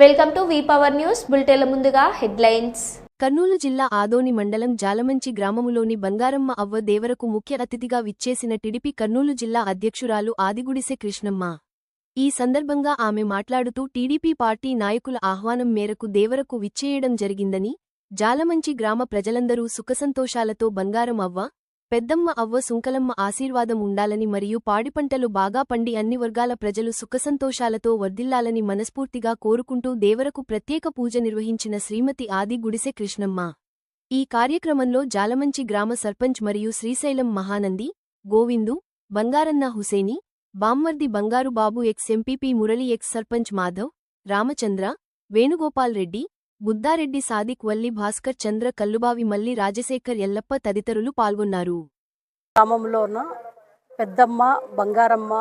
Welcome to V power news. బులెటిన్ల ముందుగా headlines. Kurnool జిల్లా ఆదోని మండలం జాలమంచి గ్రామములోని బంగారమ్మ అవ్వ దేవరకు ముఖ్య అతిథిగా విచ్చేసిన టిడిపి కర్నూలు జిల్లా అధ్యక్షురాలు ఆదిగుడిసె కృష్ణమ్మ. ఈ సందర్భంగా ఆమె మాట్లాడుతూ టీడీపీ పార్టీ నాయకుల ఆహ్వానం మేరకు దేవరకు విచ్చేయడం జరిగిందని జాలమంచి గ్రామ ప్రజలందరూ సుఖసంతోషాలతో బంగారం అవ్వ పెద్దమ్మ అవ్వ సుంకలమ్మ ఆశీర్వాదం ఉండాలని మరియు పాడిపంటలు బాగా పండి అన్ని వర్గాల ప్రజలు సుఖసంతోషాలతో వర్ధిల్లాలని మనస్ఫూర్తిగా కోరుకుంటూ దేవరకు ప్రత్యేక పూజ నిర్వహించిన శ్రీమతి ఆది గుడిసె కృష్ణమ్మ. ఈ కార్యక్రమంలో జాలమంచి గ్రామ సర్పంచ్ మరియు శ్రీశైలం మహానంది గోవిందు బంగారన్న హుసేని బామ్మర్ది Bangaru Babu ex MPP Murali ex sarpanch Madhav Ramachandra Venugopal Reddy Buddareddy Sadiq Valli Bhaskar Chandra Kallubavi Malli Rajasekhar Yellappa తదితరులు పాల్గొన్నారు. గ్రామంలోన పెద్దమ్మ బంగారమ్మ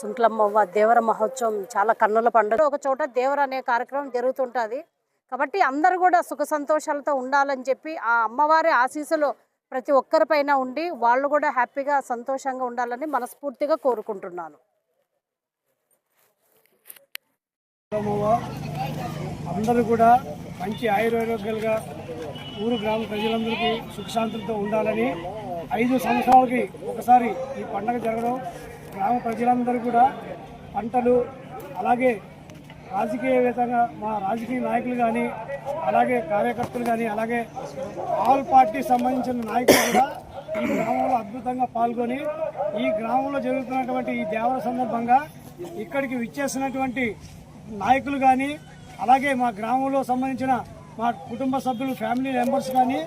సుంట్లమ్మవ్వ దేవర మహోత్సవం చాలా కన్నుల పండుగ. ఒక చోట దేవర అనే కార్యక్రమం జరుగుతుంటుంది. కాబట్టి అందరూ కూడా సుఖ సంతోషాలతో ఉండాలని చెప్పి ఆ అమ్మవారి ఆశీస్సులు ప్రతి ఒక్కరిపైన ఉండి వాళ్ళు కూడా హ్యాపీగా సంతోషంగా ఉండాలని మనస్ఫూర్తిగా కోరుకుంటున్నాను. అందరూ కూడా మంచి ఆయుర్వేదికలుగా ఊరు గ్రామ ప్రజలందరికీ సుఖశాంతులతో ఉండాలని ఐదు సంవత్సరాలకి ఒకసారి ఈ పండగ జరగడం గ్రామ ప్రజలందరూ కూడా పంటలు అలాగే రాజకీయవేత్తగా మా రాజకీయ నాయకులు కానీ అలాగే కార్యకర్తలు కానీ అలాగే ఆల్ పార్టీ సంబంధించిన నాయకులు కూడా ఈ గ్రామంలో అద్భుతంగా పాల్గొని ఈ గ్రామంలో జరుగుతున్నటువంటి ఈ దేవర సందర్భంగా ఇక్కడికి విచ్చేసినటువంటి నాయకులు కానీ అలాగే మా గ్రామంలో సంబంధించిన మా కుటుంబ సభ్యులు ఫ్యామిలీ మెంబర్స్ కానీ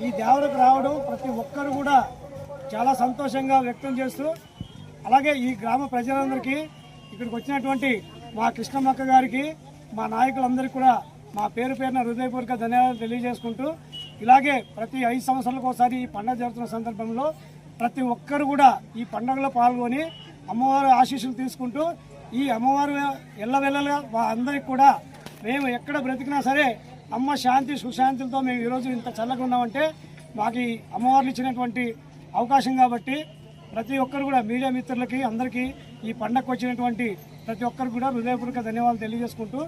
ఈ దేవరకు రావడం ప్రతి ఒక్కరు కూడా చాలా సంతోషంగా వ్యక్తం చేస్తూ అలాగే ఈ గ్రామ ప్రజలందరికీ ఇక్కడికి వచ్చినటువంటి మా కృష్ణమ్మక్క గారికి మా నాయకులందరికీ కూడా మా పేరు పేరున హృదయపూర్వక ధన్యవాదాలు తెలియజేసుకుంటూ ఇలాగే ప్రతి ఐదు సంవత్సరాలకు ఒకసారి ఈ పండుగ జరుగుతున్న సందర్భంలో ప్రతి ఒక్కరు కూడా ఈ పండుగలో పాల్గొని అమ్మవారి ఆశీస్సులు తీసుకుంటూ ఈ అమ్మవారు ఎల్లవెల్లగా మా అందరికి కూడా మేము ఎక్కడ బ్రతికినా సరే అమ్మ శాంతి సుశాంతులతో మేము ఈరోజు ఇంత చల్లగా ఉన్నామంటే మాకు ఈ అమ్మవార్లు ఇచ్చినటువంటి అవకాశం కాబట్టి ప్రతి ఒక్కరు కూడా మీడియా మిత్రులకి అందరికీ ఈ పండగకు వచ్చినటువంటి ప్రతి ఒక్కరు కూడా హృదయపూర్వక ధన్యవాదాలు తెలియజేసుకుంటూ